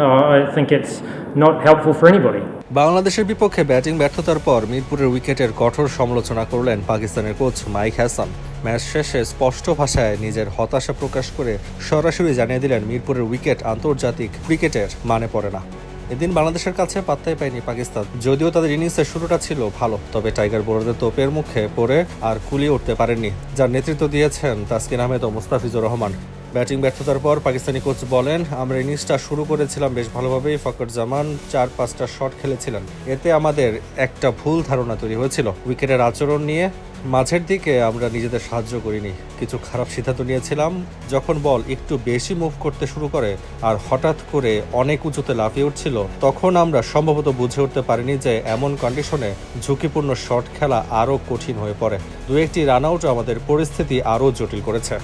No, I think it's not helpful for anybody. বাংলাদেশের বিপক্ষে batting ব্যর্থতার পর মিরপুরের উইকেটের কঠোর সমালোচনা করলেন পাকিস্তানের কোচ মাইক হাসান। ম্যাচ শেষে স্পষ্ট ভাষায় নিজের হতাশা প্রকাশ করে সরাসরি জানিয়ে দিলেন মিরপুরের উইকেট আন্তর্জাতিক ক্রিকেটের মানে পড়ে না। এদিন বাংলাদেশের কাছে পাত্তাই পায়নি পাকিস্তান। যদিও তাদের ইনিংসের শুরুটা ছিল ভালো তবে টাইগার বোলারদের তোপের মুখে পড়ে আর কুলিয়ে উঠতে পারেননি। যার নেতৃত্ব দিয়েছেন তাসকিন আহমেদ ও মুস্তাফিজুর রহমান। ব্যাটিং ব্যর্থতার পর পাকিস্তানি কোচ বলেন, আমরা ইনিংসটা শুরু করেছিলাম বেশ ভালোভাবেই ফকর জামান চার, পাঁচটা শট খেলেছিলেন। এতে আমাদের একটা ভুল ধারণা তৈরি হয়েছিল। উইকেটের আচরণ নিয়ে মাঝের দিকে আমরা নিজেদের সাহায্য করিনি। কিছু খারাপ সিদ্ধান্ত নিয়েছিলাম, যখন বল একটু বেশি মুভ করতে শুরু করে আর হঠাৎ করে অনেক উঁচুতে লাফিয়ে উঠছিল, তখন আমরা সম্ভবত বুঝে উঠতে পারিনি যে এমন কন্ডিশনে ঝুঁকিপূর্ণ শট খেলা আরও কঠিন হয়ে পড়ে। দু একটি রান আউট আমাদের পরিস্থিতি আরও জটিল করেছে।